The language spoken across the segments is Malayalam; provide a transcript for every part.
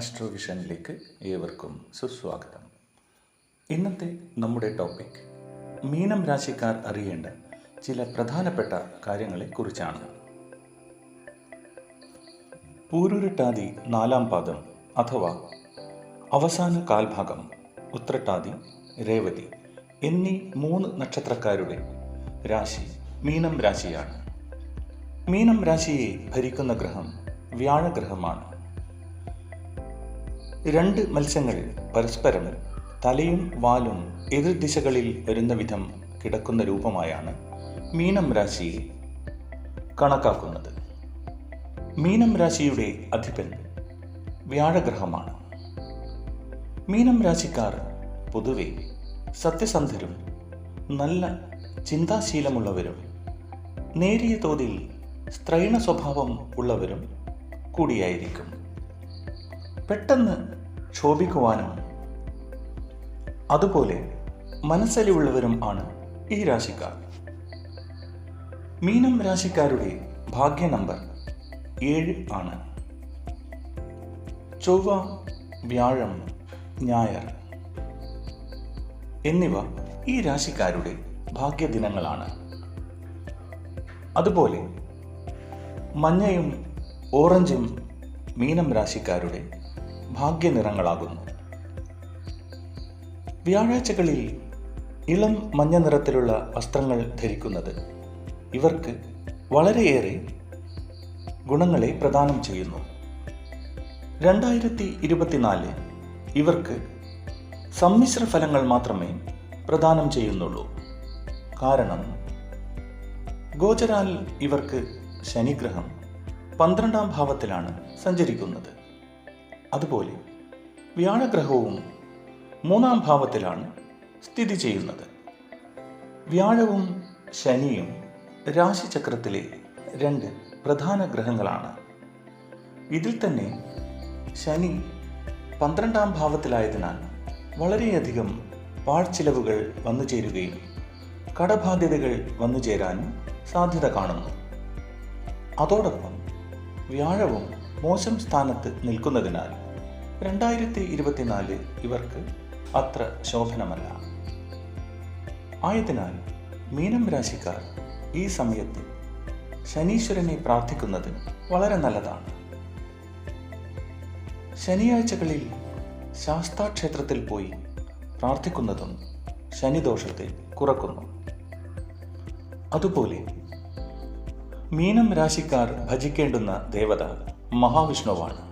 ആസ്ട്രോവിഷനിലേക്ക് ഏവർക്കും സുസ്വാഗതം. ഇന്നത്തെ നമ്മുടെ ടോപ്പിക് മീനം രാശിക്കാർ അറിയേണ്ട ചില പ്രധാനപ്പെട്ട കാര്യങ്ങളെക്കുറിച്ചാണ്. പൂരുരുട്ടാതി നാലാം പാദം അഥവാ അവസാന കാൽഭാഗം ഉത്രട്ടാതി രേവതി എന്നീ മൂന്ന് നക്ഷത്രക്കാരുടെ രാശി മീനം രാശിയാണ്. മീനം രാശിയെ ഭരിക്കുന്ന ഗ്രഹം വ്യാഴഗ്രഹമാണ്. രണ്ട് മത്സ്യങ്ങൾ പരസ്പരം തലയും വാലും എതിർ ദിശകളിൽ വരുന്ന വിധം കിടക്കുന്ന രൂപമായാണ് മീനം രാശി കണക്കാക്കുന്നത്. മീനം രാശിയുടെ അധിപൻ വ്യാഴഗ്രഹമാണ്. മീനം രാശിക്കാർ പൊതുവെ സത്യസന്ധരും നല്ല ചിന്താശീലമുള്ളവരും നേരിയ തോതിൽ സ്ത്രൈണ സ്വഭാവം ഉള്ളവരും കൂടിയായിരിക്കും. പെട്ടെന്ന് ക്ഷോഭിക്കുവാനും അതുപോലെ മനസ്സലിവുള്ളവരും ആണ് ഈ രാശിക്കാർ. മീനം രാശിക്കാരുടെ ഭാഗ്യ നമ്പർ ഏഴ് ആണ്. ചൊവ്വ വ്യാഴം ഞായർ എന്നിവ ഈ രാശിക്കാരുടെ ഭാഗ്യദിനങ്ങളാണ് അതുപോലെ മഞ്ഞയും ഓറഞ്ചും മീനം രാശിക്കാരുടെ ഭാഗ്യനിറങ്ങളാകുന്നു. വ്യാഴാഴ്ചകളിൽ ഇളം മഞ്ഞ നിറത്തിലുള്ള വസ്ത്രങ്ങൾ ധരിക്കുന്നത് ഇവർക്ക് വളരെയേറെ ഗുണങ്ങളെ പ്രദാനം ചെയ്യുന്നു. രണ്ടായിരത്തി ഇരുപത്തിനാല് ഇവർക്ക് സമ്മിശ്ര ഫലങ്ങൾ മാത്രമേ പ്രദാനം ചെയ്യുന്നുള്ളൂ. കാരണം ഗോചരാൽ ഇവർക്ക് ശനിഗ്രഹം പന്ത്രണ്ടാം ഭാവത്തിലാണ് സഞ്ചരിക്കുന്നത്. അതുപോലെ വ്യാഴഗ്രഹവും മൂന്നാം ഭാവത്തിലാണ് സ്ഥിതി ചെയ്യുന്നത്. വ്യാഴവും ശനിയും രാശിചക്രത്തിലെ രണ്ട് പ്രധാന ഗ്രഹങ്ങളാണ്. ഇതിൽ തന്നെ ശനി പന്ത്രണ്ടാം ഭാവത്തിലായതിനാൽ വളരെയധികം പാഴ്ചിലവുകൾ വന്നു ചേരുകയും കടബാധ്യതകൾ വന്നു ചേരാനും സാധ്യത കാണുന്നു. അതോടൊപ്പം വ്യാഴവും മോശം സ്ഥാനത്ത് നിൽക്കുന്നതിനാൽ രണ്ടായിരത്തി ഇരുപത്തിനാല് ഇവർക്ക് അത്ര ശോഭനമല്ല. ആയതിനാൽ മീനം രാശിക്കാർ ഈ സമയത്ത് ശനീശ്വരനെ പ്രാർത്ഥിക്കുന്നത് വളരെ നല്ലതാണ്. ശനിയാഴ്ചകളിൽ ശാസ്താക്ഷേത്രത്തിൽ പോയി പ്രാർത്ഥിക്കുന്നതും ശനിദോഷത്തെ കുറക്കുന്നു. അതുപോലെ മീനം രാശിക്കാർ ഭജിക്കേണ്ടുന്ന ദേവത മഹാവിഷ്ണുവാണ്.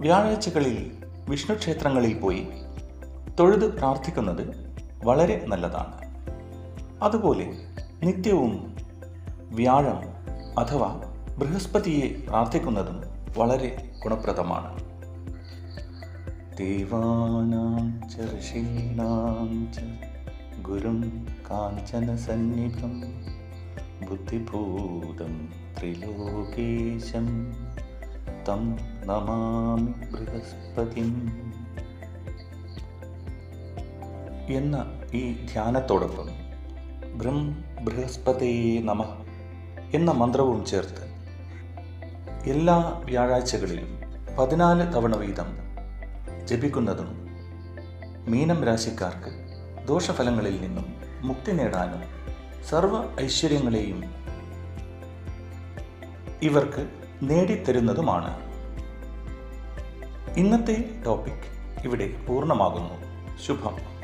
വ്യാഴാഴ്ചകളിൽ വിഷ്ണു ക്ഷേത്രങ്ങളിൽ പോയി തൊഴുത് പ്രാർത്ഥിക്കുന്നത് വളരെ നല്ലതാണ്. അതുപോലെ നിത്യവും വ്യാഴം അഥവാ ബൃഹസ്പതിയെ പ്രാർത്ഥിക്കുന്നതും വളരെ ഗുണപ്രദമാണ്. ദേവാനാം ച ച ഗുരും ബുദ്ധിഭൂതം ത്രിലോകേശം തം നമാമി ബൃഹസ്പതി എന്ന ഈ ധ്യാനത്തോടൊപ്പം ബ്രം ബൃഹസ്പതേ നമ എന്ന മന്ത്രവും ചേർത്ത് എല്ലാ വ്യാഴാഴ്ചകളിലും പതിനാല് തവണ വീതം ജപിക്കുന്നതും മീനം രാശിക്കാർക്ക് ദോഷഫലങ്ങളിൽ നിന്നും മുക്തി നേടാനും സർവ ഐശ്വര്യങ്ങളെയും ഇവർക്ക് നേടിത്തരുന്നതുമാണ്. ഇന്നത്തെ ടോപ്പിക് ഇവിടെ പൂർണമാകുന്നു. ശുഭം.